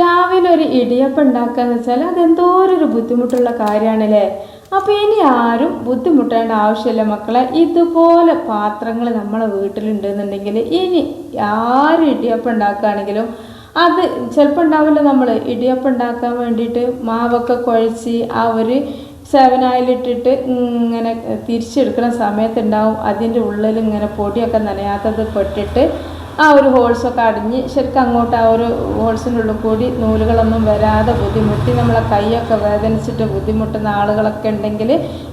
രാവിലെ ഒരു ഇടിയപ്പം ഉണ്ടാക്കാന്ന് വെച്ചാൽ അതെന്തോരൊരു ബുദ്ധിമുട്ടുള്ള കാര്യമാണല്ലേ? അപ്പോൾ ഇനി ആരും ബുദ്ധിമുട്ടേണ്ട ആവശ്യമില്ല മക്കളെ. ഇതുപോലെ പാത്രങ്ങൾ നമ്മളെ വീട്ടിലുണ്ടെന്നുണ്ടെങ്കിൽ ഇനി ആരും ഇടിയപ്പം ഉണ്ടാക്കുകയാണെങ്കിലും അത് ചിലപ്പോൾ ഉണ്ടാവില്ല നമ്മൾ. ഇടിയപ്പം ഉണ്ടാക്കാൻ വേണ്ടിയിട്ട് മാവൊക്കെ കുഴച്ച് ആ ഒരു സെവനായിലിട്ടിട്ട് ഇങ്ങനെ തിരിച്ചെടുക്കുന്ന സമയത്തുണ്ടാവും. അതിന്റെ ഉള്ളിൽ ഇങ്ങനെ പൊടിയൊക്കെ നനയാത്തത് പെട്ടിട്ട് ആ ഒരു ഹോൾസൊക്കെ അടിഞ്ഞ് ശരിക്കും അങ്ങോട്ട് ആ ഒരു ഹോൾസിന്റെ ഉള്ളിൽ കൂടി നൂലുകളൊന്നും വരാതെ ബുദ്ധിമുട്ടി നമ്മളെ കൈയൊക്കെ വേദനിച്ചിട്ട് ബുദ്ധിമുട്ടുന്ന ആളുകളൊക്കെ ഉണ്ടെങ്കിൽ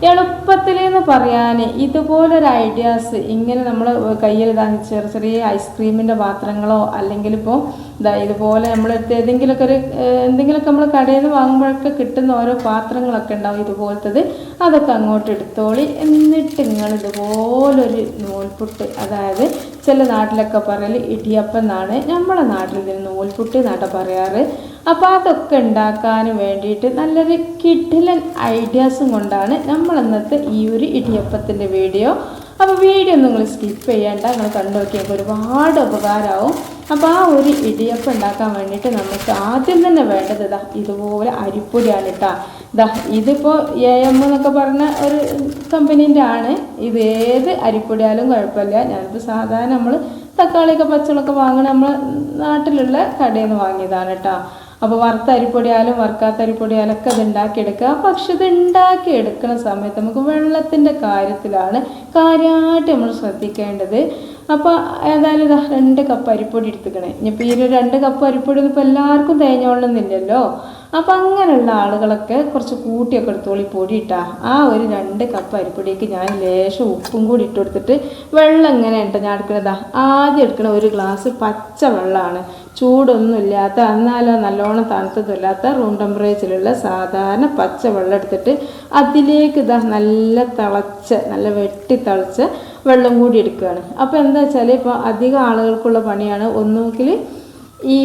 എളുപ്പത്തിലെന്ന് പറയാൻ ഇതുപോലൊരു ഐഡിയാസ് ഇങ്ങനെ നമ്മൾ കയ്യിൽ ചെറിയ ചെറിയ ഐസ്ക്രീമിന്റെ പാത്രങ്ങളോ അല്ലെങ്കിൽ ഇപ്പോൾ ഇതാ ഇതുപോലെ നമ്മളെടുത്ത് ഏതെങ്കിലുമൊക്കെ ഒരു എന്തെങ്കിലുമൊക്കെ നമ്മൾ കടയിൽ നിന്ന് വാങ്ങുമ്പോഴൊക്കെ കിട്ടുന്ന ഓരോ പാത്രങ്ങളൊക്കെ ഉണ്ടാവും ഇതുപോലത്തത്. അതൊക്കെ അങ്ങോട്ട് എടുത്തോളി. എന്നിട്ട് നിങ്ങൾ ഇതുപോലൊരു നൂൽപുട്ട് അതായത് ചില നാട്ടിലൊക്കെ പറയൽ ഇടിയപ്പം എന്നാണ് നമ്മളെ നാട്ടിൽ ഇതിന് നൂൽപുട്ട് എന്നാട്ട പറയാറ്. അപ്പോൾ അതൊക്കെ ഉണ്ടാക്കാൻ വേണ്ടിയിട്ട് നല്ലൊരു കിഡിലൻ ഐഡിയാസും കൊണ്ടാണ് നമ്മൾ ഇന്നത്തെ ഈ ഒരു ഇടിയപ്പത്തിന്റെ വീഡിയോ. അപ്പോൾ വീഡിയോ നിങ്ങൾ സ്കിപ്പ് ചെയ്യേണ്ട. നിങ്ങൾ കണ്ടു നോക്കിയാൽ ഒരുപാട് ഉപകാരമാവും. അപ്പോൾ ആ ഒരു ഇടിയപ്പം ഉണ്ടാക്കാൻ വേണ്ടിയിട്ട് നമുക്ക് ആദ്യം തന്നെ വേണ്ടത് ഇതാ ഇതുപോലെ അരിപ്പൊടിയാണ് കേട്ടോ. ഇതാ ഇതിപ്പോൾ എ എം എന്നൊക്കെ പറഞ്ഞ ഒരു കമ്പനീന്റെ ആണ്. ഇത് ഏത് അരിപ്പൊടിയാലും കുഴപ്പമില്ല. ഞാനിത് സാധാരണ നമ്മൾ തക്കാളിയൊക്കെ പച്ചളൊക്കെ വാങ്ങണ നമ്മൾ നാട്ടിലുള്ള കടയിൽ നിന്ന് വാങ്ങിയതാണ് കേട്ടോ. അപ്പോൾ വറുത്ത അരിപ്പൊടിയാലും വറുക്കാത്ത അരിപ്പൊടിയാലും ഒക്കെ അത് ഉണ്ടാക്കിയെടുക്കുക. പക്ഷെ ഇത് ഉണ്ടാക്കിയെടുക്കുന്ന സമയത്ത് നമുക്ക് വെള്ളത്തിന്റെ കാര്യത്തിലാണ് കാര്യമായിട്ട് നമ്മൾ ശ്രദ്ധിക്കേണ്ടത്. അപ്പോൾ ഏതായാലും ഇതാ രണ്ട് കപ്പ് അരിപ്പൊടി എടുത്തുക്കണേ ഇനിയിപ്പോൾ ഈ രണ്ട് കപ്പ് അരിപ്പൊടി ഇപ്പോൾ എല്ലാവർക്കും തേഞ്ഞോളണമെന്നില്ലല്ലോ അപ്പോൾ അങ്ങനെയുള്ള ആളുകളൊക്കെ കുറച്ച് കൂട്ടിയൊക്കെ എടുത്തോളി പൊടി ഇട്ടാ. ആ ഒരു രണ്ട് കപ്പ് അരിപ്പൊടിയൊക്കെ ഞാൻ ലേശം ഉപ്പും കൂടി ഇട്ട് കൊടുത്തിട്ട് വെള്ളം എങ്ങനെ ഉണ്ട് ഞാൻ എടുക്കണതാ ആദ്യം എടുക്കണ ഒരു ഗ്ലാസ് പച്ച വെള്ളമാണ് ചൂടൊന്നുമില്ലാത്ത എന്നാലോ നല്ലോണം തണുത്തതില്ലാത്ത റൂം ടെമ്പറേച്ചറിലുള്ള സാധാരണ പച്ച വെള്ളം എടുത്തിട്ട് അതിലേക്ക് ഇതാ നല്ല തിളച്ച നല്ല വെട്ടി തിളച്ച വെള്ളം കൂടി എടുക്കുകയാണ് അപ്പോൾ എന്താ വെച്ചാൽ ഇപ്പോൾ അധികം ആളുകൾക്കുള്ള പണിയാണ് ഒന്നുകിൽ ഈ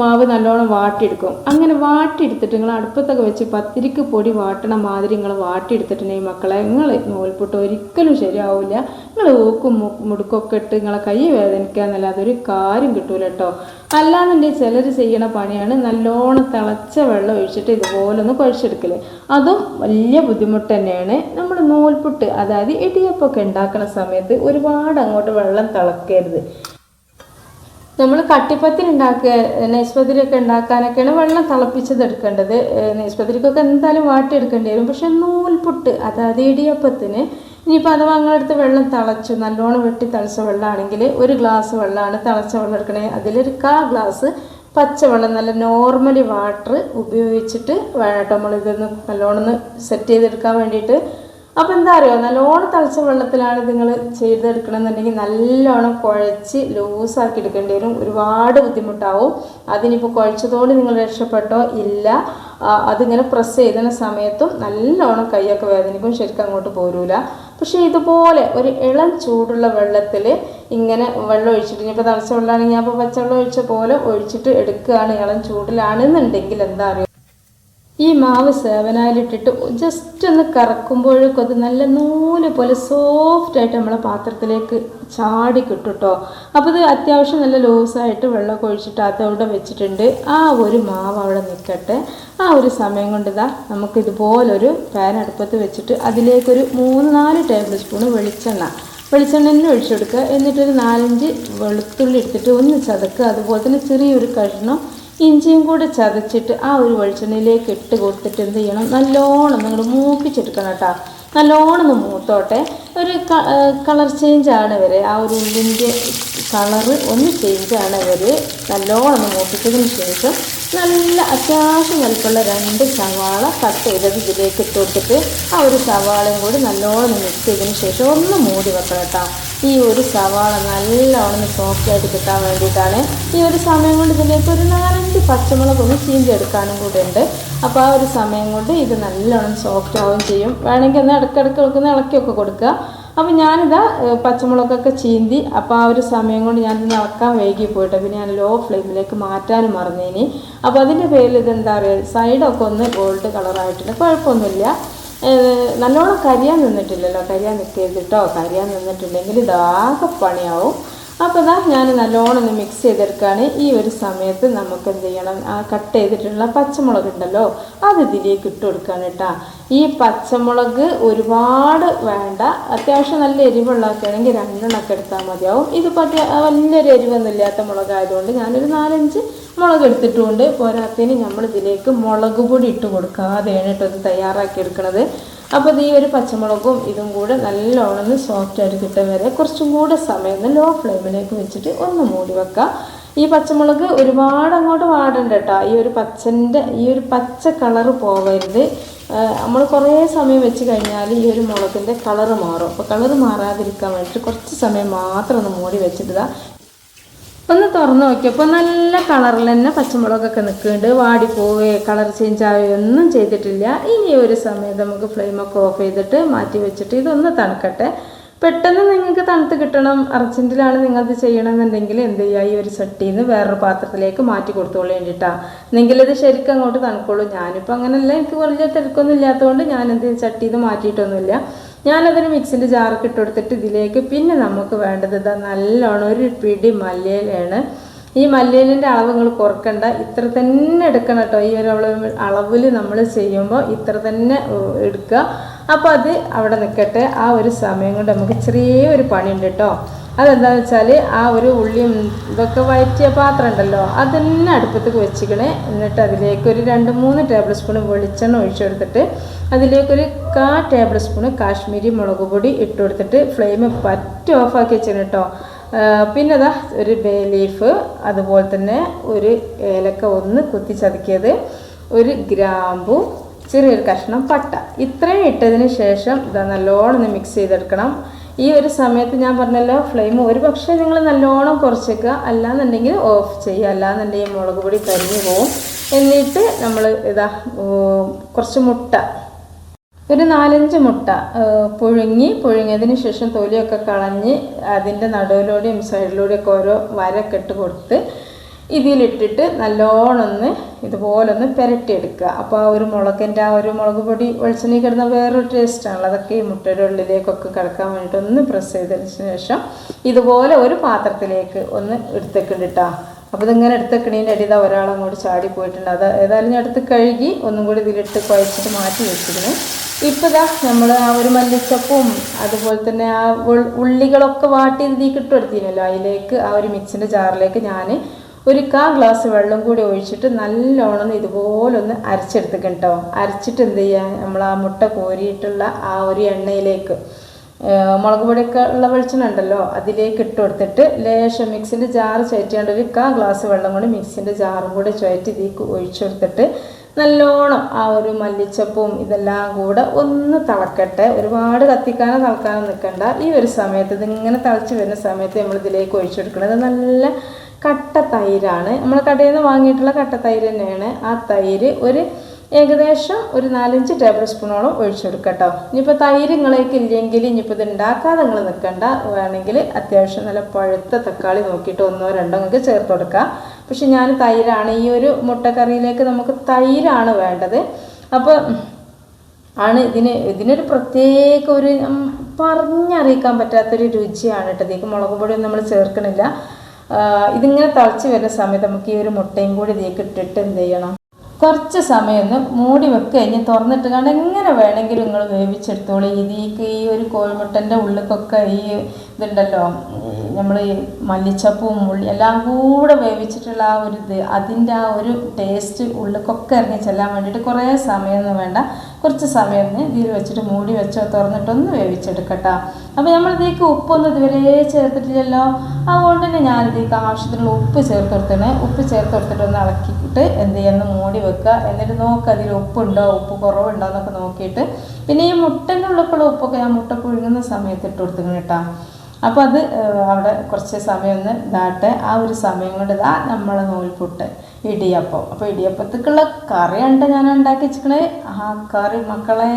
മാവ് നല്ലോണം വാട്ടിയെടുക്കും. അങ്ങനെ വാട്ടിയെടുത്തിട്ട് നിങ്ങൾ അടുപ്പത്തൊക്കെ വെച്ച് പത്തിരിക്ക് പൊടി വാട്ടണ മാതിരി നിങ്ങൾ വാട്ടിയെടുത്തിട്ടുണ്ടെങ്കിൽ മക്കളെ നിങ്ങൾ നൂൽപുട്ട് ഒരിക്കലും ശരിയാവില്ല നിങ്ങൾ ഊക്കും മുടുക്കൊക്കെ ഇട്ട് നിങ്ങളെ കൈ വേദനിക്കുക എന്നല്ലാതെ ഒരു കാര്യം കിട്ടൂല കേട്ടോ അല്ലാന്നുണ്ടെങ്കിൽ ചിലർ ചെയ്യണ പണിയാണ് നല്ലോണം തിളച്ച വെള്ളം ഒഴിച്ചിട്ട് ഇതുപോലെ ഒന്ന് കുഴച്ചെടുക്കൽ. അതും വലിയ ബുദ്ധിമുട്ട് തന്നെയാണ് നമ്മൾ നൂൽപുട്ട് അതായത് ഇടിയപ്പൊക്കെ ഉണ്ടാക്കുന്ന സമയത്ത് ഒരുപാട് അങ്ങോട്ട് വെള്ളം തിളക്കരുത്. നമ്മൾ കട്ടിപ്പത്തിൽ ഉണ്ടാക്കുക നെയ്സ്പത്തിരിയൊക്കെ ഉണ്ടാക്കാനൊക്കെയാണ് വെള്ളം തിളപ്പിച്ചത് എടുക്കേണ്ടത്. നെയ്സ്പതിരിക്കൊക്കെ എന്തായാലും വാട്ടിയെടുക്കേണ്ടി വരും. പക്ഷെ നൂൽപുട്ട് അതായത് ഇടിയപ്പത്തിന് ഇനിയിപ്പോൾ അഥവാ നിങ്ങളടുത്ത് വെള്ളം തിളച്ചു നല്ലോണം വെട്ടി തിളച്ച വെള്ളമാണെങ്കിൽ ഒരു ഗ്ലാസ് വെള്ളമാണ് തിളച്ച വെള്ളം എടുക്കണേ. അതിലൊരു കാ ഗ്ലാസ് പച്ചവെള്ളം നല്ല നോർമലി വാട്ടർ ഉപയോഗിച്ചിട്ട് വേണം കേട്ടോ നമ്മളിതൊന്ന് നല്ലോണം സെറ്റ് ചെയ്തെടുക്കാൻ വേണ്ടിയിട്ട്. അപ്പോൾ എന്താ അറിയോ? നല്ലോണം തിളച്ച വെള്ളത്തിലാണ് നിങ്ങൾ ചെയ്തെടുക്കണമെന്നുണ്ടെങ്കിൽ നല്ലോണം കുഴച്ച് ലൂസാക്കി എടുക്കേണ്ടി വരും. ഒരുപാട് ബുദ്ധിമുട്ടാവും. അതിനിപ്പോൾ കുഴച്ചതോട് നിങ്ങൾ രക്ഷപ്പെട്ടോ? ഇല്ല. അതിങ്ങനെ പ്രസ് ചെയ്തുന്ന സമയത്തും നല്ലോണം കൈയൊക്കെ വേദനിക്കും. ശരിക്കും അങ്ങോട്ട് പോരൂല. പക്ഷേ ഇതുപോലെ ഒരു ഇളം ചൂടുള്ള വെള്ളത്തിൽ ഇങ്ങനെ വെള്ളം ഒഴിച്ചിട്ട് ഇനിയിപ്പോൾ തിളച്ച വെള്ളമാണെങ്കിൽ ഞാൻ ഇപ്പോൾ പച്ചവെള്ളം ഒഴിച്ച പോലെ ഒഴിച്ചിട്ട് എടുക്കുകയാണ് ഇളം ചൂടിലാണെന്നുണ്ടെങ്കിൽ എന്താ അറിയോ? ഈ മാവ് സേവനായിലിട്ടിട്ട് ജസ്റ്റ് ഒന്ന് കറക്കുമ്പോഴേക്കും അത് നല്ല നൂൽ പോലെ സോഫ്റ്റ് ആയിട്ട് നമ്മളെ പാത്രത്തിലേക്ക് ചാടി കിട്ടും കേട്ടോ അപ്പോൾ ഇത് അത്യാവശ്യം നല്ല ലൂസായിട്ട് വെള്ളമൊക്കെ ഒഴിച്ചിട്ട് അതവിടെ വെച്ചിട്ടുണ്ട്. ആ ഒരു മാവ് അവിടെ നിൽക്കട്ടെ ആ ഒരു സമയം കൊണ്ട് ഇതാ നമുക്ക് ഇതുപോലൊരു പാൻ അടുപ്പത്ത് വെച്ചിട്ട് അതിലേക്കൊരു മൂന്ന് നാല് ടേബിൾ സ്പൂൺ വെളിച്ചെണ്ണ. വെളിച്ചെണ്ണ തന്നെ ഒഴിച്ചെടുക്കുക എന്നിട്ടൊരു നാലഞ്ച് വെളുത്തുള്ളി എടുത്തിട്ട് ഒന്ന് ചതക്കുക. അതുപോലെ തന്നെ ചെറിയൊരു കഷ്ണം ഇഞ്ചിയും കൂടെ ചതച്ചിട്ട് ആ ഒരു വെളിച്ചെണ്ണയിലേക്ക് ഇട്ട് കൊടുത്തിട്ട് എന്ത് ചെയ്യണം? നല്ലോണം നിങ്ങൾ മൂപ്പിച്ചെടുക്കണം കേട്ടോ. നല്ലോണം ഒന്ന് മൂത്തോട്ടെ. ഒരു കളർ ചേഞ്ച് ആണ് വരെ ആ ഒരു ഉള്ളിന്റെ കളറ് ഒന്ന് ചേഞ്ച് ആണ് വരെ നല്ലോണം ഒന്ന് മൂപ്പിച്ചതിന് ശേഷം നല്ല അത്യാവശ്യം വലിപ്പമുള്ള രണ്ട് സവാള കട്ട് ചെയ്തത് ഇതിലേക്ക് ഇട്ട് കൊടുത്തിട്ട് ആ ഒരു സവാളയും കൂടി നല്ലോണം മിക്സ് ചെയ്തതിന് ശേഷം ഒന്ന് മൂടി വെക്കണം കേട്ടോ. ഈ ഒരു സവാള നല്ലവണ്ണം സോഫ്റ്റ് ആയിട്ട് കിട്ടാൻ വേണ്ടിയിട്ടാണ് ഈ ഒരു സമയം കൊണ്ട് ഇതിലേക്ക് ഒരു നാലഞ്ച് പച്ചമുളക് ഒന്ന് ചീന്തിയെടുക്കാനും കൂടെ ഉണ്ട്. അപ്പോൾ ആ ഒരു സമയം കൊണ്ട് ഇത് നല്ലവണ്ണം സോഫ്റ്റ് ആവുകയും ചെയ്യും. വേണമെങ്കിൽ ഒന്ന് ഇടയ്ക്കിടയ്ക്ക് ഒന്ന് ഇളക്കിയൊക്കെ കൊടുക്കുക. അപ്പോൾ ഞാനിതാ പച്ചമുളകൊക്കെ ചീന്തി അപ്പോൾ ആ ഒരു സമയം കൊണ്ട് ഞാനിന്ന് ഇളക്കാൻ വൈകി പോയിട്ട് പിന്നെ ഞാൻ ലോ ഫ്ലെയിമിലേക്ക് മാറ്റാനും മറന്നേനി. അപ്പോൾ അതിന്റെ പേരിൽ ഇതെന്താ പറയുക സൈഡൊക്കെ ഒന്ന് ഗോൾഡ് കളറായിട്ടുണ്ട് കുഴപ്പമൊന്നുമില്ല. നല്ലോണം കരിയാൻ നിന്നിട്ടില്ലല്ലോ കരിയാൻ നിൽക്കരുത് കേട്ടോ കരിയാൻ നിന്നിട്ടുണ്ടെങ്കിൽ ഇതാകെ പണിയാവും. അപ്പോൾ ഇതാ ഞാൻ നല്ലോണം ഒന്ന് മിക്സ് ചെയ്തെടുക്കുകയാണ്. ഈ ഒരു സമയത്ത് നമുക്ക് എന്ത് ചെയ്യണം? ആ കട്ട് ചെയ്തിട്ടുള്ള പച്ചമുളക് ഉണ്ടല്ലോ അത് ഇതിലേക്ക് ഇട്ട് കൊടുക്കുകയാണ് കേട്ടോ. ഈ പച്ചമുളക് ഒരുപാട് വേണ്ട. അത്യാവശ്യം നല്ല എരിവുള്ളതൊക്കെയാണെങ്കിൽ രണ്ടെണ്ണമൊക്കെ എടുത്താൽ മതിയാവും. ഇതിപ്പോൾ വലിയൊരു എരിവൊന്നും ഇല്ലാത്ത മുളകായതുകൊണ്ട് ഞാനൊരു നാലഞ്ച് മുളക് എടുത്തിട്ടുമുണ്ട് പോരാത്തതിന് നമ്മൾ ഇതിലേക്ക് മുളക് പൊടി ഇട്ട് കൊടുക്കാതെയാണ് കേട്ടോ ഇത് തയ്യാറാക്കി എടുക്കുന്നത് അപ്പോൾ ഈ ഒരു പച്ചമുളകും ഇതും കൂടെ നല്ലോണം ഒന്ന് സോഫ്റ്റ് ആയിട്ട് കിട്ടാൻ വരെ കുറച്ചും കൂടെ സമയം ലോ ഫ്ലെയിമിലേക്ക് വെച്ചിട്ട് ഒന്ന് മൂടി വെക്കുക ഈ പച്ചമുളക് ഒരുപാട് അങ്ങോട്ട് വാടണ്ട കേട്ടോ ഈ ഒരു പച്ചന്റെ ഈ ഒരു പച്ച കളറ് പോവരുത്. നമ്മൾ കുറേ സമയം വെച്ച് കഴിഞ്ഞാൽ ഈ ഒരു മുളകിന്റെ കളറ് മാറും. അപ്പോൾ കളറ് മാറാതിരിക്കാൻ വേണ്ടിയിട്ട് കുറച്ച് സമയം മാത്രം ഒന്ന് മൂടി വെച്ചിട്ട് ഒന്ന് തുറന്ന് നോക്കിയപ്പോൾ നല്ല കളറിൽ തന്നെ പച്ചമുളകൊക്കെ നിൽക്കുന്നുണ്ട് വാടിപ്പോവേ കളർ ചേഞ്ച് ആവുകയോ ഒന്നും ചെയ്തിട്ടില്ല. ഇനി ഒരു സമയത്ത് നമുക്ക് ഫ്ലെയിമൊക്കെ ഓഫ് ചെയ്തിട്ട് മാറ്റി വെച്ചിട്ട് ഇതൊന്ന് തണുക്കട്ടെ. പെട്ടെന്ന് നിങ്ങൾക്ക് തണുത്ത് കിട്ടണം. അർജന്റിലാണ് നിങ്ങളിത് ചെയ്യണമെന്നുണ്ടെങ്കിൽ എന്ത് ചെയ്യുക ഈ ഒരു ചട്ടിയിൽ നിന്ന് വേറൊരു പാത്രത്തിലേക്ക് മാറ്റി കൊടുത്തോളൂ വേണ്ടിയിട്ടാണ് നിങ്ങളിത് ശരിക്കും അങ്ങോട്ട് തണുക്കുള്ളൂ. ഞാനിപ്പോൾ അങ്ങനെയല്ല എനിക്ക് വലിയ തിരക്കൊന്നും ഇല്ലാത്തതുകൊണ്ട് ഞാൻ എന്ത് ചട്ടിയിൽ നിന്ന് മാറ്റിയിട്ടൊന്നുമില്ല. ഞാനതിന് മിക്സിന്റെ ജാറൊക്കെ ഇട്ട് കൊടുത്തിട്ട് ഇതിലേക്ക് പിന്നെ നമുക്ക് വേണ്ടത് ഇതാ നല്ലോണം ഒരു പിടി മല്ലിയിലയാണ്. ഈ മല്ലിയിലിന്റെ അളവ് നിങ്ങൾ കുറക്കണ്ട. ഇത്ര തന്നെ എടുക്കണം കേട്ടോ. ഈ ഒരു അളവ് അളവിൽ നമ്മൾ ചെയ്യുമ്പോൾ ഇത്ര തന്നെ എടുക്കുക. അപ്പോൾ അത് അവിടെ നിൽക്കട്ടെ. ആ ഒരു സമയം കൊണ്ട് നമുക്ക് ചെറിയൊരു പണിയുണ്ട് കേട്ടോ. അതെന്താണെന്ന് വെച്ചാൽ ആ ഒരു ഉള്ളിയും ഇതൊക്കെ വഴറ്റിയ പാത്രം ഉണ്ടല്ലോ അതെല്ലാം അടുപ്പത്തേക്ക് വെച്ചിക്കണേ. എന്നിട്ട് അതിലേക്ക് ഒരു രണ്ട് മൂന്ന് ടേബിൾ സ്പൂൺ വെളിച്ചെണ്ണ ഒഴിച്ചു കൊടുത്തിട്ട് അതിലേക്കൊരു കാ ടേബിൾ സ്പൂൺ കാശ്മീരി മുളക് പൊടി ഇട്ട് കൊടുത്തിട്ട് ഫ്ലെയിം പറ്റ ഓഫാക്കി വെച്ചിരുന്നു കേട്ടോ പിന്നെ അതാ ഒരു ബേ ലീഫ് അതുപോലെ തന്നെ ഒരു ഏലക്ക ഒന്ന് കുത്തി ചതുക്കിയത് ഒരു ഗ്രാമ്പു ചെറിയൊരു കഷ്ണം പട്ട. ഇത്രയും ഇട്ടതിന് ശേഷം ഇതാ നല്ലോണം മിക്സ് ചെയ്തെടുക്കണം. ഈ ഒരു സമയത്ത് ഞാൻ പറഞ്ഞല്ലോ ഫ്ലെയിം ഒരു പക്ഷേ നിങ്ങൾ നല്ലോണം കുറച്ചേക്കുക അല്ലാന്നുണ്ടെങ്കിൽ ഓഫ് ചെയ്യുക അല്ലാന്നുണ്ടെങ്കിൽ മുളക് പൊടി കരിഞ്ഞു പോവും. എന്നിട്ട് നമ്മൾ ഇതാ കുറച്ച് മുട്ട. ഒരു നാലഞ്ച് മുട്ട പുഴുങ്ങി പുഴുങ്ങിയതിന് ശേഷം തൊലിയൊക്കെ കളഞ്ഞ് അതിന്റെ നടുവിലൂടെയും സൈഡിലൂടെയൊക്കെ ഓരോ വരക്കെട്ട് കൊടുത്ത് ഇതിലിട്ടിട്ട് നല്ലോണമൊന്ന് ഇതുപോലൊന്ന് പുരട്ടിയെടുക്കുക. അപ്പോൾ ആ ഒരു മുളകിന്റെ ആ ഒരു മുളക് പൊടി വെളിച്ചെണ്ണി കിടന്ന വേറൊരു ടേസ്റ്റാണല്ലോ അതൊക്കെ ഈ മുട്ടയുടെ ഉള്ളിലേക്കൊക്കെ കിടക്കാൻ വേണ്ടിയിട്ട് ഒന്ന് പ്രസ് ചെയ്തതിന് ശേഷം ഇതുപോലെ ഒരു പാത്രത്തിലേക്ക് ഒന്ന് എടുത്തേക്കുണ്ടിട്ടാ അപ്പോൾ ഇതിങ്ങനെ എടുത്തേക്കണീന്റെ അടി ഒരാൾ അങ്ങോട്ട് ചാടി പോയിട്ടുണ്ട്. അത് ഏതായാലും ഞാൻ എടുത്ത് കഴുകി ഒന്നും കൂടി ഇതിലിട്ട് കുഴച്ചിട്ട് മാറ്റി വെച്ചിരുന്നു ഇപ്പോൾ ഇതാ നമ്മൾ ആ ഒരു മല്ലിച്ചപ്പും അതുപോലെ തന്നെ ആ ഉള്ളികളൊക്കെ വാട്ടി ഇതിൽ കിട്ടുമെടുത്തിരുന്നല്ലോ അതിലേക്ക് ആ ഒരു മിക്സിന്റെ ജാറിലേക്ക് ഞാൻ ഒരു കാ ഗ്ലാസ് വെള്ളം കൂടി ഒഴിച്ചിട്ട് നല്ലോണം ഒന്ന് ഇതുപോലെ ഒന്ന് അരച്ചെടുത്തേക്കും കേട്ടോ അരച്ചിട്ട് എന്ത് ചെയ്യുക നമ്മൾ ആ മുട്ട കോരിയിട്ടുള്ള ആ ഒരു എണ്ണയിലേക്ക് മുളക് പൊടിയൊക്കെ ഉള്ള വെളിച്ചെണ്ണ ഉണ്ടല്ലോ അതിലേക്ക് ഇട്ട് കൊടുത്തിട്ട് ലേശം മിക്സിന്റെ ജാറ് ചുയറ്റിയാണ്ട് ഒരു കാ ഗ്ലാസ് വെള്ളം കൂടി മിക്സിന്റെ ജാറും കൂടെ ചുയറ്റി ഇതിലേക്ക് ഒഴിച്ചു കൊടുത്തിട്ട് നല്ലോണം ആ ഒരു മല്ലിച്ചപ്പും ഇതെല്ലാം കൂടെ ഒന്ന് തിളക്കട്ടെ. ഒരുപാട് കത്തിക്കാനോ തിളക്കാനോ നിൽക്കണ്ട ഈ ഒരു സമയത്ത് ഇതിങ്ങനെ തിളച്ച് വരുന്ന സമയത്ത് നമ്മൾ ഇതിലേക്ക് ഒഴിച്ചു കൊടുക്കുന്നത് നല്ല കട്ട തൈരാണ് നമ്മൾ കടയിൽ നിന്ന് വാങ്ങിയിട്ടുള്ള കട്ട തൈര് തന്നെയാണ്. ആ തൈര് ഒരു ഏകദേശം ഒരു നാലഞ്ച് ടേബിൾ സ്പൂണോളം ഒഴിച്ചെടുക്കട്ടോ. ഇനിയിപ്പോൾ തൈര് നിങ്ങളേക്ക് ഇല്ലെങ്കിൽ ഇനിയിപ്പോൾ ഇത് ഉണ്ടാക്കാതെ നിങ്ങൾ നിൽക്കണ്ട വേണമെങ്കിൽ അത്യാവശ്യം നല്ല പഴുത്ത തക്കാളി നോക്കിയിട്ട് ഒന്നോ രണ്ടോ നിങ്ങൾക്ക് ചേർത്ത് കൊടുക്കാം. പക്ഷെ ഞാൻ തൈരാണ്. ഈ ഒരു മുട്ടക്കറിയിലേക്ക് നമുക്ക് തൈരാണ് വേണ്ടത്. അപ്പോൾ ആണ് ഇതിന് ഇതിനൊരു പ്രത്യേക ഒരു പറഞ്ഞറിയിക്കാൻ പറ്റാത്തൊരു രുചിയാണ് കേട്ടോ. ഇതിലേക്ക് മുളക് പൊടിയൊന്നും നമ്മൾ ചേർക്കണില്ല. ഇതിങ്ങനെ തിളച്ച് വരുന്ന സമയത്ത് നമുക്ക് ഈ ഒരു മുട്ടയും കൂടി ഇതിലേക്ക് ഇട്ടിട്ട് എന്ത് ചെയ്യണം? കുറച്ച് സമയം ഒന്ന് മൂടി വെക്കുക കഴിഞ്ഞ് തുറന്നിട്ട് കണ്ട് എങ്ങനെ വേണമെങ്കിലും നിങ്ങൾ വേവിച്ചെടുത്തോളൂ. ഇതിലേക്ക് ഈ ഒരു കോഴിമുട്ടന്റെ ഉള്ളിക്കൊക്കെ ഈ ഇതുണ്ടല്ലോ. നമ്മൾ ഈ മല്ലിച്ചപ്പും ഉള്ളി എല്ലാം കൂടെ വേവിച്ചിട്ടുള്ള ആ ഒരു ഇത് അതിന്റെ ആ ഒരു ടേസ്റ്റ് ഉള്ളിക്കൊക്കെ ഇറങ്ങി ചെല്ലാൻ വേണ്ടിയിട്ട് കുറേ സമയമൊന്നും വേണ്ട. കുറച്ച് സമയം ഇതിൽ വെച്ചിട്ട് മൂടി വെച്ചോ തുറന്നിട്ടൊന്ന് വേവിച്ചെടുക്കട്ടോ. അപ്പോൾ നമ്മളിതേക്ക് ഉപ്പൊന്നും ഇതുവരെ ചേർത്തിട്ടില്ലല്ലോ. അതുകൊണ്ട് തന്നെ ഞാൻ ഇതേക്ക് ആവശ്യത്തിനുള്ള ഉപ്പ് ചേർത്ത് കൊടുത്തേ ഉപ്പ് ചേർത്ത് കൊടുത്തിട്ട് ഒന്ന് ഇളക്കിയിട്ട് എന്ത് ചെയ്യുന്നു മൂടി വെക്കുക. എന്നിട്ട് നോക്കുക അതിൽ ഉപ്പുണ്ടോ ഉപ്പ് കുറവുണ്ടോ എന്നൊക്കെ നോക്കിയിട്ട്. പിന്നെ ഈ മുട്ടന്റെ ഉള്ളിലുള്ള ഉപ്പൊക്കെ ഞാൻ മുട്ട പുഴുങ്ങുന്ന സമയത്ത് ഇട്ട് കൊടുത്തിങ്ങനെ കേട്ടോ. അപ്പോൾ അത് അവിടെ കുറച്ച് സമയം ഒന്ന് ഇതാട്ടെ. ആ ഒരു സമയം കൊണ്ട് ഇതാ നമ്മളെ നൂൽപുട്ട് ഇടിയപ്പം. അപ്പോൾ ഇടിയപ്പത്തേക്കുള്ള കറി ഉണ്ട് ഞാൻ ഉണ്ടാക്കി വെച്ചിരിക്കണത് ആ കറി മക്കളെ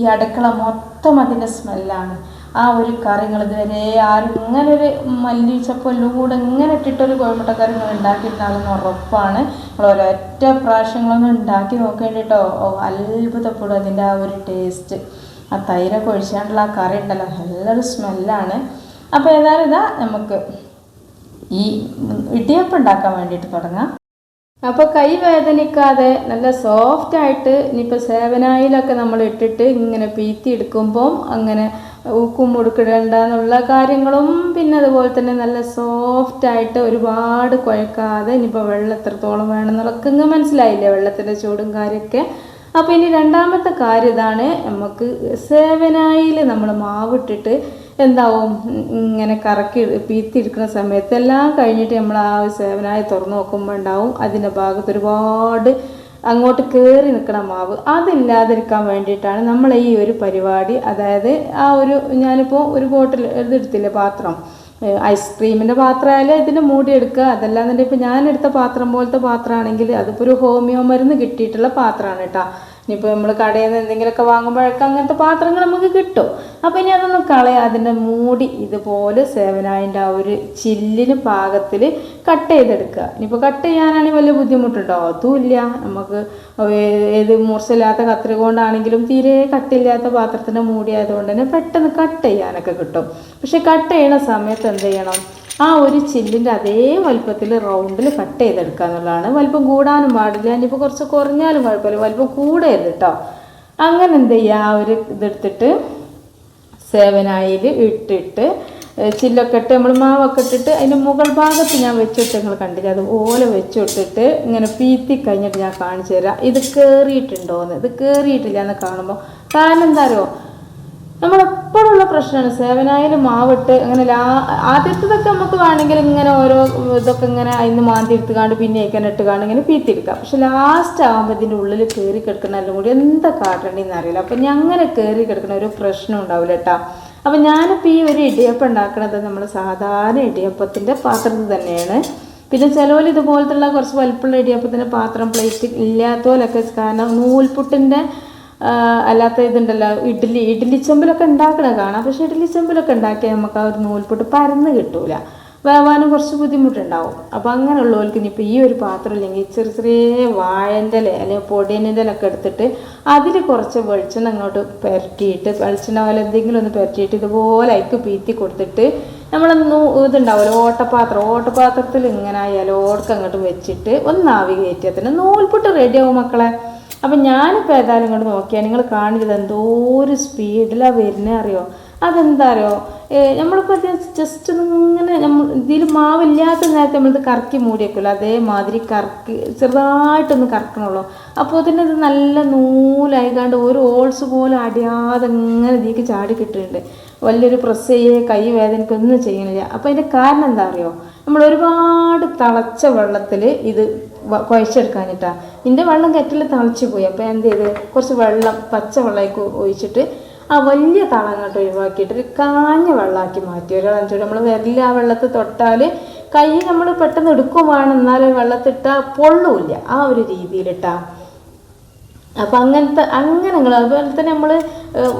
ഈ അടുക്കള മൊത്തം അതിന്റെ സ്മെല്ലാണ്. ആ ഒരു കറി നിങ്ങൾ ഇതുവരെ ആരും ഇങ്ങനെ ഒരു മല്ലിച്ചപ്പെല്ലാം കൂടെ ഇങ്ങനെ ഇട്ടിട്ടൊരു കോഴിമുട്ടക്കറി നിങ്ങൾ ഉണ്ടാക്കിയിട്ടുണ്ടാകുന്ന ഉറപ്പാണ്. നിങ്ങൾ ഒരൊറ്റ പ്രാവശ്യങ്ങളൊന്നും ഉണ്ടാക്കി നോക്കേണ്ടി കേട്ടോ ഓ അത്ഭുതപ്പെടും അതിന്റെ ആ ഒരു ടേസ്റ്റ്. ആ തൈരൊക്കെ ഒഴിച്ചാണ്ടുള്ള ആ കറി ഉണ്ടല്ലോ നല്ലൊരു സ്മെല്ലാണ്. അപ്പോൾ ഏതായാലും ഇതാ നമുക്ക് ഈ ഇടിയപ്പം ഉണ്ടാക്കാൻ വേണ്ടിയിട്ട് തുടങ്ങാം. അപ്പോൾ കൈ വേദനിക്കാതെ നല്ല സോഫ്റ്റ് ആയിട്ട് ഇനിയിപ്പോൾ സേവനായിലൊക്കെ നമ്മൾ ഇട്ടിട്ട് ഇങ്ങനെ പീത്തി എടുക്കുമ്പം അങ്ങനെ ഊക്കും മുടുക്കിടേണ്ടെന്നുള്ള കാര്യങ്ങളും പിന്നെ അതുപോലെ തന്നെ നല്ല സോഫ്റ്റ് ആയിട്ട് ഒരുപാട് കുഴക്കാതെ ഇനിയിപ്പോൾ വെള്ളം എത്രത്തോളം വേണമെന്നുള്ളതൊക്കെ ഇങ്ങ് മനസ്സിലായില്ലേ? വെള്ളത്തിന്റെ ചൂടും കാര്യമൊക്കെ അപ്പോൾ ഇനി രണ്ടാമത്തെ കാര്യം ഇതാണ് നമുക്ക് സേവനായിൽ നമ്മൾ മാവിട്ടിട്ട് എന്താവും? ഇങ്ങനെ കറക്കി പീത്തിയെടുക്കുന്ന സമയത്ത് എല്ലാം കഴിഞ്ഞിട്ട് നമ്മൾ ആ സേവനായി തുറന്നു നോക്കുമ്പോൾ ഉണ്ടാവും. അതിന്റെ ഭാഗത്ത് ഒരുപാട് അങ്ങോട്ട് കയറി നിൽക്കണ മാവ്. അതില്ലാതിരിക്കാൻ വേണ്ടിയിട്ടാണ് നമ്മൾ ഈ ഒരു പരിപാടി. അതായത് ആ ഒരു ഞാനിപ്പോൾ ഒരു ബോട്ടിൽ എടുത്തില്ലേ പാത്രം? ഐസ്ക്രീമിന്റെ പാത്രമായാലും ഇതിന്റെ മൂടി എടുക്കുക. അതല്ലാന്നുണ്ടെങ്കിൽ ഇപ്പോൾ ഞാനെടുത്ത പാത്രം പോലത്തെ പാത്രമാണെങ്കിൽ അതിപ്പോൾ ഒരു ഹോമിയോ മരുന്ന് കിട്ടിയിട്ടുള്ള പാത്രമാണ് കേട്ടോ. ഇനിയിപ്പോൾ നമ്മൾ കടയിൽ നിന്ന് എന്തെങ്കിലുമൊക്കെ വാങ്ങുമ്പോഴൊക്കെ അങ്ങനത്തെ പാത്രങ്ങൾ നമുക്ക് കിട്ടും. അപ്പോൾ ഇനി അതൊന്നും കളയാം. അതിന്റെ മൂടി ഇതുപോലെ സേവനായിന്റെ ആ ഒരു ചില്ലിന് പാകത്തിൽ കട്ട് ചെയ്തെടുക്കുക. ഇനിയിപ്പോൾ കട്ട് ചെയ്യാനാണെങ്കിൽ വലിയ ബുദ്ധിമുട്ടുണ്ടോ? അതുമില്ല. നമുക്ക് ഏത് മൂർച്ചയില്ലാത്ത കത്രിക കൊണ്ടാണെങ്കിലും തീരെ കട്ടില്ലാത്ത പാത്രത്തിന്റെ മൂടി ആയതുകൊണ്ട് തന്നെ പെട്ടെന്ന് കട്ട് ചെയ്യാനൊക്കെ കിട്ടും. പക്ഷെ കട്ട് ചെയ്യണ സമയത്ത് എന്ത് ചെയ്യണം? ആ ഒരു ചില്ലിന്റെ അതേ വലുപ്പത്തിൽ റൗണ്ടിൽ കട്ട് ചെയ്തെടുക്കുക എന്നുള്ളതാണ്. വലിപ്പം കൂടാനും പാടില്ല. ഇനിയിപ്പോൾ കുറച്ച് കുറഞ്ഞാലും കുഴപ്പമില്ല. വലിപ്പം കൂടരുത് കേട്ടോ അങ്ങനെ എന്ത് ചെയ്യുക ആ ഒരു ഇതെടുത്തിട്ട് സേവനായിൽ ഇട്ടിട്ട് ചില്ലൊക്കെ ഇട്ട് നമ്മൾ മാവൊക്കെ ഇട്ടിട്ട് അതിന്റെ മുകൾ ഭാഗത്ത് ഞാൻ വെച്ചിട്ട് നിങ്ങൾ കണ്ടില്ല? അതുപോലെ വെച്ചിട്ടിട്ട് ഇങ്ങനെ പീത്തി കഴിഞ്ഞിട്ട് ഞാൻ കാണിച്ചു തരാം. ഇത് കയറിയിട്ടുണ്ടോയെന്ന് ഇത് കയറിയിട്ടില്ല എന്ന് കാണുമ്പോൾ കാരണം എന്താ അറിയോ? നമ്മളെപ്പോഴുള്ള പ്രശ്നമാണ്. സേവനായാലും മാവിട്ട് അങ്ങനെ ലാ ആദ്യത്തതൊക്കെ നമുക്ക് വേണമെങ്കിൽ ഇങ്ങനെ ഓരോ ഇതൊക്കെ ഇങ്ങനെ അതിന് മാന്തി എടുത്തുകാണ്ട് പിന്നെ ഇങ്ങനെ ഇട്ടുകാണ്ട് ഇങ്ങനെ പീത്തിയെടുക്കാം. പക്ഷെ ലാസ്റ്റ് ആകുമ്പോൾ ഇതിന്റെ ഉള്ളിൽ കയറി കിടക്കുന്ന എല്ലാം കൂടി എന്താ കാട്ടേണ്ടതെന്ന് അറിയില്ല. അപ്പം ഞാൻ അങ്ങനെ കയറി കിടക്കുന്ന ഒരു പ്രശ്നം ഉണ്ടാവില്ല കേട്ടോ. അപ്പം ഞാനിപ്പോൾ ഈ ഒരു ഇടിയപ്പം ഉണ്ടാക്കുന്നത് നമ്മൾ സാധാരണ ഇടിയപ്പത്തിന്റെ പാത്രത്തിൽ തന്നെയാണ്. പിന്നെ ചിലവർ ഇതുപോലത്തുള്ള കുറച്ച് വലുപ്പമുള്ള ഇടിയപ്പത്തിന്റെ പാത്രം പ്ലേറ്റ് ഇല്ലാത്തപോലൊക്കെ കാരണം നൂൽപുട്ടിന്റെ അല്ലാത്ത ഇതുണ്ടല്ലോ ഇഡ്ഡലി ഇഡ്ഡലി ചെമ്പിലൊക്കെ ഉണ്ടാക്കണ കാണാം. പക്ഷേ ഇഡ്ഡലി ചെമ്പിലൊക്കെ ഉണ്ടാക്കിയാൽ നമുക്ക് ആ ഒരു നൂൽപ്പൊട്ട് പരന്ന് കിട്ടൂല. വേവാനും കുറച്ച് ബുദ്ധിമുട്ടുണ്ടാവും. അപ്പോൾ അങ്ങനെയുള്ളവർക്ക് ഇനിയിപ്പോൾ ഈ ഒരു പാത്രം ഇല്ലെങ്കിൽ ചെറിയ ചെറിയ വാഴന്റെ ഇല അല്ലെങ്കിൽ പൊടിയന്റെ ഇലൊക്കെ എടുത്തിട്ട് അതിൽ കുറച്ച് വെളിച്ചെണ്ണ അങ്ങോട്ട് പുരട്ടിയിട്ട് വെളിച്ചെണ്ണ പോലെ എന്തെങ്കിലും ഒന്ന് പുരട്ടിയിട്ട് ഇതുപോലെ അതിക്ക് പീത്തി കൊടുത്തിട്ട് നമ്മൾ ഇതുണ്ടാവുമല്ലോ ഓട്ടപാത്രം. ഓട്ടപാത്രത്തിൽ ഇങ്ങനെ ആയാലും അങ്ങോട്ട് വെച്ചിട്ട് ഒന്ന് ആവി കയറ്റിയാൽ തന്നെ നൂൽപുട്ട് റെഡിയാവും മക്കളെ. അപ്പം ഞാനിപ്പോൾ ഏതായാലും ഇങ്ങോട്ട് നോക്കിയാൽ നിങ്ങൾ കാണിച്ചത് എന്തോ ഒരു സ്പീഡിലാണ് വരുന്നത് അറിയോ? അതെന്താ അറിയോ? നമ്മളിപ്പോൾ ജസ്റ്റ് ഇങ്ങനെ നമ്മൾ ഇതിൽ മാവില്ലാത്ത നേരത്തെ നമ്മളിത് കറക്കി മൂടി വെക്കുമല്ലോ അതേമാതിരി കറക്കി ചെറുതായിട്ടൊന്ന് കറക്കണുള്ളൂ. അപ്പോൾ തന്നെ ഇത് നല്ല നൂലായി നൂലായിക്കാണ്ട് ഒരു ഓൾസ് പോലെ അടിയാതെ ഇങ്ങനെ ഇതിലേക്ക് ചാടി കിട്ടുന്നുണ്ട്. വലിയൊരു പ്രസ് ചെയ്യേ കൈ വേദനയ്ക്കൊന്നും ചെയ്യുന്നില്ല അപ്പോൾ അതിന്റെ കാരണം എന്താ അറിയോ? നമ്മൾ ഒരുപാട് തിളച്ച വെള്ളത്തിൽ ഇത് വ- കുഴച്ചെടുക്കാനിട്ടാ. ഇതിന്റെ വെള്ളം കെറ്റിൽ തളിച്ചു പോയി. അപ്പോൾ എന്ത് ചെയ്ത് കുറച്ച് വെള്ളം പച്ച വെള്ളമൊക്കെ ഒഴിച്ചിട്ട് ആ വലിയ തളം അങ്ങോട്ട് ഒഴിവാക്കിയിട്ട് ഒരു കാഞ്ഞ വെള്ളമാക്കി മാറ്റി. ഒരു നമ്മൾ വിരലിൽ ആ വെള്ളത്തിൽ തൊട്ടാൽ കൈ നമ്മൾ പെട്ടെന്ന് എടുക്കുവാണ്. എന്നാലും വെള്ളത്തിട്ടാൽ പൊള്ളൂല്ല. ആ ഒരു രീതിയിലിട്ടാ. അപ്പം അങ്ങനത്തെ അങ്ങനെ അതുപോലെ തന്നെ നമ്മൾ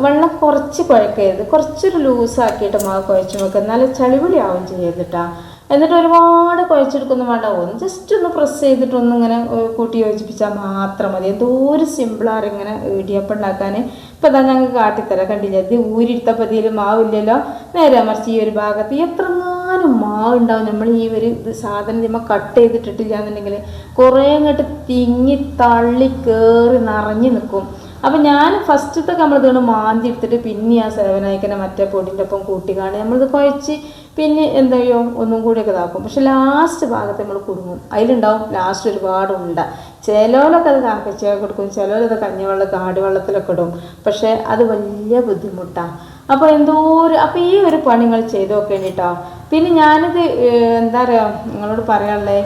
വെള്ളം കുറച്ച് കുഴക്കരുത്. കുറച്ചൊരു ലൂസാക്കിയിട്ട് മാവ് കുഴച്ച് വെക്കുക എന്നാലും ചളിപൊളി ആവും ചെയ്യരുത് എന്നിട്ട് ഒരുപാട് കുഴച്ചെടുക്കൊന്നും വേണ്ട. ഒന്ന് ജസ്റ്റ് ഒന്ന് പ്രസ് ചെയ്തിട്ട് ഒന്ന് ഇങ്ങനെ കൂട്ടി യോജിപ്പിച്ചാൽ മാത്രം മതി. എന്തോ ഒരു സിമ്പിളാണ് ഇങ്ങനെ ഇടിയപ്പം ഉണ്ടാക്കാൻ ഇപ്പം തന്നെ ഞങ്ങൾക്ക് കാട്ടിത്തരാം. കണ്ടില്ല? ഇത് ഊരിടുത്ത പതിയിൽ മാവില്ലല്ലോ. നേരെ മറിച്ച് ഈ ഒരു ഭാഗത്ത് എത്രങ്ങാനും മാവ് ഉണ്ടാവും നമ്മൾ ഈ ഒരു സാധനം നമ്മൾ കട്ട് ചെയ്തിട്ടിട്ടില്ല എന്നുണ്ടെങ്കിൽ കുറേ അങ്ങോട്ട് തിങ്ങി തള്ളി കയറി നിറഞ്ഞു നിൽക്കും അപ്പം ഞാൻ ഫസ്റ്റത്തെ നമ്മളിതുകൊണ്ട് മാന്തി എടുത്തിട്ട് പിന്നെ ആ സേവനായിക്കനെ മറ്റേ പൊടിന്റെ ഒപ്പം കൂട്ടിക്കാണ് നമ്മളിത് കുഴച്ച് പിന്നെ എന്തെയ്യോ ഒന്നും കൂടിയൊക്കെ ഇതാക്കും. പക്ഷെ ലാസ്റ്റ് ഭാഗത്ത് നമ്മൾ കുടുങ്ങും. അതിലുണ്ടാവും ലാസ്റ്റ് ഒരുപാട് ഉണ്ട. ചിലവരൊക്കെ അത് കാക്കച്ചയൊക്കെ കൊടുക്കും. ചിലവരത് കഞ്ഞിവെള്ളം കാടിവെള്ളത്തിലൊക്കെ ഇടും. പക്ഷേ അത് വലിയ ബുദ്ധിമുട്ടാണ് അപ്പോൾ എന്തോ ഒരു അപ്പോൾ ഈ ഒരു പണി നിങ്ങൾ ചെയ്ത് നോക്കേണ്ടി പിന്നെ ഞാനിത് എന്താ പറയുക നിങ്ങളോട് പറയാനുള്ളത്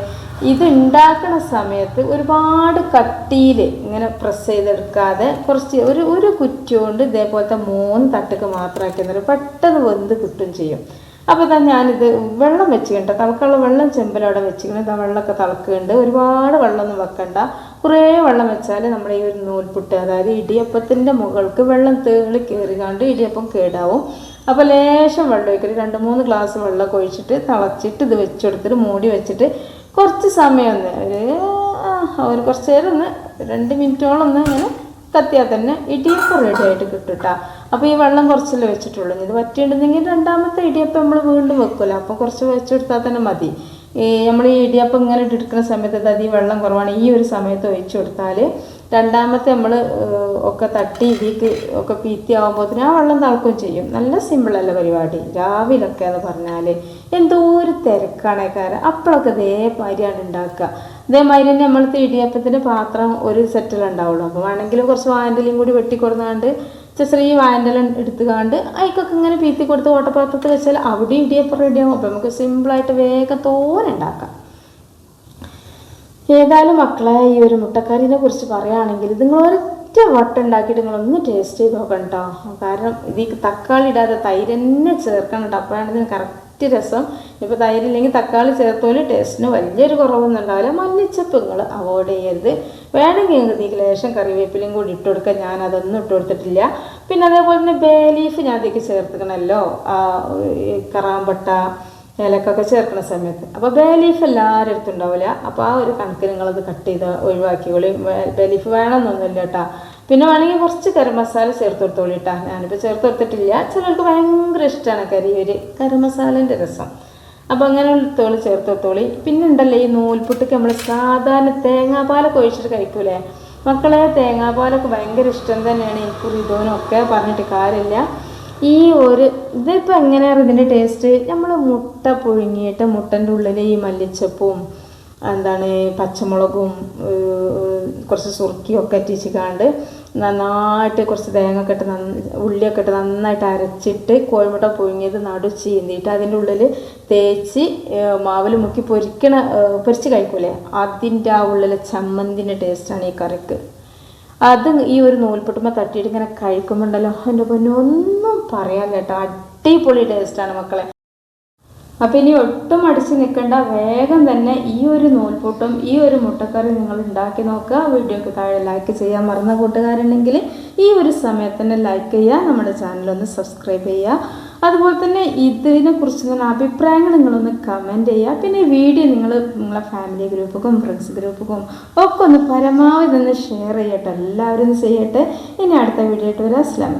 ഇത് ഉണ്ടാക്കുന്ന സമയത്ത് ഒരുപാട് കട്ടിയിൽ ഇങ്ങനെ പ്രസ് ചെയ്തെടുക്കാതെ കുറച്ച് ഒരു ഒരു കുറ്റി കൊണ്ട് ഇതേപോലത്തെ മൂന്ന് തട്ടൊക്കെ മാത്രമാക്കി തരും പെട്ടെന്ന് വെന്ത് കിട്ടും ചെയ്യും. അപ്പോൾ ഇതാ ഞാനിത് വെള്ളം വെച്ചിട്ടുണ്ട്. തിളക്കുള്ള വെള്ളം ചെമ്പിലവിടെ വെച്ചിട്ടുണ്ട് ഇതാ വെള്ളമൊക്കെ തിളക്കുന്നുണ്ട്. ഒരുപാട് വെള്ളമൊന്നും വെക്കണ്ട. കുറേ വെള്ളം വെച്ചാൽ നമ്മുടെ ഈ ഒരു നൂൽപുട്ട് അതായത് ഇടിയപ്പത്തിന്റെ മുകൾക്ക് വെള്ളം തേളി കയറിക്കാണ്ട് ഇടിയപ്പം കേടാവും. അപ്പോൾ ലേശം വെള്ളം ഒഴിക്കരുത് രണ്ട് മൂന്ന് ഗ്ലാസ് വെള്ളമൊക്കെ ഒഴിച്ചിട്ട് തിളച്ചിട്ട് ഇത് വെച്ചെടുത്തിട്ട് മൂടി വെച്ചിട്ട് കുറച്ച് സമയം ഒന്ന് ഒരു ആ, ഒരു കുറച്ച് നേരം ഒന്ന് രണ്ട് മിനിറ്റോളം ഒന്ന് ഇങ്ങനെ കത്തിയാൽ തന്നെ ഇടിയപ്പം റെഡി ആയിട്ട് കിട്ടുട്ടാ അപ്പോൾ ഈ വെള്ളം കുറച്ചല്ലേ വെച്ചിട്ടുള്ളൂ. ഇത് പറ്റിയിട്ടുണ്ടെങ്കിൽ രണ്ടാമത്തെ ഇടിയപ്പം നമ്മൾ വീണ്ടും വെക്കുമല്ലോ അപ്പോൾ കുറച്ച് വെച്ചെടുത്താൽ തന്നെ മതി. ഈ നമ്മൾ ഈ ഇടിയപ്പം ഇങ്ങനെ ഇട്ടെടുക്കുന്ന സമയത്ത് അത് ഈ വെള്ളം കുറവാണ്. ഈ ഒരു സമയത്ത് ഒഴിച്ചു കൊടുത്താൽ രണ്ടാമത്തെ നമ്മൾ ഒക്കെ തട്ടി ഇതിക്ക് ഒക്കെ പീത്തി ആകുമ്പോഴത്തേനും ആ വെള്ളം തിളക്കുകയും ചെയ്യും. നല്ല സിമ്പിളല്ല പരിപാടി. രാവിലൊക്കെ എന്ന് പറഞ്ഞാൽ എന്തോ ഒരു തിരക്കാണ് അപ്പോഴൊക്കെ ഇതേമാതിരിയാണ് ഉണ്ടാക്കുക. ഇതേമാതിരി തന്നെ നമ്മളത്തെ ഇടിയപ്പത്തിന്റെ പാത്രം ഒരു സെറ്റിലുണ്ടാവുള്ളൂ അപ്പോൾ വേണമെങ്കിൽ കുറച്ച് വാൻഡലും കൂടി വെട്ടിക്കൊടുന്നാണ്ട് ചെറിയ വാൻഡലം എടുത്തുകാണ്ട് അതിക്കൊക്കെ ഇങ്ങനെ പീത്തി കൊടുത്ത് ഓട്ടപ്പാത്രത്തിൽ വെച്ചാൽ അവിടെ ഇടിയപ്പം റെഡിയാകും അപ്പോൾ നമുക്ക് സിമ്പിളായിട്ട് വേഗം ഉണ്ടാക്കാം. ഏതായാലും മക്കളെ ഈ ഒരു മുട്ടക്കറിനെ കുറിച്ച് പറയുകയാണെങ്കിൽ നിങ്ങൾ ഒറ്റ വട്ടം ഉണ്ടാക്കിയിട്ട് നിങ്ങളൊന്ന് ടേസ്റ്റ് ചെയ്ത് നോക്കണം കേട്ടോ കാരണം ഇതിൽ തക്കാളി ഇടാതെ തൈര് തന്നെ ചേർക്കണം കേട്ടോ. അപ്പോഴാണ് ഇതിന് കറക്റ്റ് രസം. ഇപ്പോൾ തൈരില്ലെങ്കിൽ തക്കാളി ചേർത്തോൽ ടേസ്റ്റിന് വലിയൊരു കുറവൊന്നും ഉണ്ടാവില്ല മല്ലിച്ചപ്പ് അവോയ്ഡ് ചെയ്യരുത്. വേണമെങ്കിൽ നിങ്ങൾക്ക് ലേശം കറിവേപ്പിലയും കൂടി ഇട്ട് കൊടുക്കുക ഞാൻ അതൊന്നും ഇട്ട് കൊടുത്തിട്ടില്ല. പിന്നെ അതേപോലെ തന്നെ ബേ ലീഫ് ഞാൻ അതിലേക്ക് ചേർത്തിക്കണമല്ലോ കറാമ്പട്ട ഏലക്കൊക്കെ ചേർക്കുന്ന സമയത്ത്. അപ്പോൾ ബേ ലീഫ് എല്ലാവരും അടുത്തും ഉണ്ടാവില്ല. അപ്പോൾ ആ ഒരു കണക്ക് നിങ്ങളത് കട്ട് ചെയ്ത് ഒഴിവാക്കിക്കോളി ബേ ലീഫ് വേണമെന്നൊന്നുമില്ല കേട്ടോ. പിന്നെ വേണമെങ്കിൽ കുറച്ച് ഗരം മസാല ചേർത്ത് കൊടുത്തോളൂ കേട്ടോ ഞാനിപ്പോൾ ചേർത്ത് കൊടുത്തിട്ടില്ല ചിലർക്ക് ഭയങ്കര ഇഷ്ടമാണ് കരിയൊരു. ഗരം മസാലേന്റെ രസം. അപ്പോൾ അങ്ങനെ ഉള്ളത്തോളി ചേർത്ത് കൊടുത്തോളി പിന്നെ ഉണ്ടല്ലോ ഈ നൂൽപുട്ടിക്ക് നമ്മൾ സാധാരണ തേങ്ങാപ്പാലൊക്കെ ഒഴിച്ചിട്ട് കഴിക്കൂലേ? മക്കളെ തേങ്ങാപ്പാലൊക്കെ ഭയങ്കര ഇഷ്ടം തന്നെയാണ്. എനിക്ക് ഇതോനും ഒക്കെ പറഞ്ഞിട്ട് കാര്യമില്ല. ഈ ഒരു ഇതിപ്പോൾ എങ്ങനെയാണ് ഇതിന്റെ ടേസ്റ്റ് നമ്മൾ മുട്ട പുഴുങ്ങിയിട്ട് മുട്ടന്റെ ഉള്ളിൽ ഈ മല്ലിച്ചപ്പും എന്താണ് പച്ചമുളകും കുറച്ച് സുറുക്കിയൊക്കെ ഇട്ടിച്ചിക്കാണ്ട് നന്നായിട്ട് കുറച്ച് തേങ്ങ ഇട്ട് നന്ന ഉള്ളിയൊക്കെ ഇട്ട് നന്നായിട്ട് അരച്ചിട്ട് കോഴിമുട്ട പുഴുങ്ങിയത് നടു ചീന്തിയിട്ട് അതിന്റെ ഉള്ളിൽ തേച്ച് മാവിൽ മുക്കി പൊരിക്കണ പൊരിച്ച് കഴിക്കൂലേ? അതിന്റെ ആ ഉള്ളിലെ ചമ്മന്തിന്റെ ടേസ്റ്റാണ് ഈ കറിക്ക്. അത് ഈ ഒരു നൂൽപുട്ടുമ്പോൾ തട്ടിയിട്ട് ഇങ്ങനെ കഴിക്കുമ്പോണ്ടല്ലോ എന്റെ പൊന്നെ ഒന്നും പറയാൻ കേട്ടോ. അടിപൊളി ടേസ്റ്റാണ് മക്കളെ. അപ്പം ഇനി ഒട്ടും അടിച്ച് നിൽക്കേണ്ട വേഗം തന്നെ ഈ ഒരു നൂൽപൂട്ടും ഈ ഒരു മുട്ടക്കറി നിങ്ങൾ ഉണ്ടാക്കി നോക്കുക. വീഡിയോക്ക് താഴെ ലൈക്ക് ചെയ്യാൻ മറന്ന കൂട്ടുകാരുണ്ടെങ്കിൽ ഈ ഒരു സമയത്ത് തന്നെ ലൈക്ക് ചെയ്യുക. നമ്മുടെ ചാനലൊന്ന് സബ്സ്ക്രൈബ് ചെയ്യുക. അതുപോലെ തന്നെ ഇതിനെക്കുറിച്ച് നിങ്ങളുടെ അഭിപ്രായങ്ങൾ നിങ്ങളൊന്ന് കമന്റ് ചെയ്യുക. പിന്നെ ഈ വീഡിയോ നിങ്ങൾ നിങ്ങളെ ഫാമിലി ഗ്രൂപ്പുക്കും ഫ്രണ്ട്സ് ഗ്രൂപ്പുക്കും ഒക്കെ ഒന്ന് പരമാവധി ഒന്ന് ഷെയർ ചെയ്യട്ടെ. എല്ലാവരും ചെയ്യട്ടെ. ഇനി അടുത്ത വീഡിയോ ആയിട്ട് വരാം. അസ്ലാം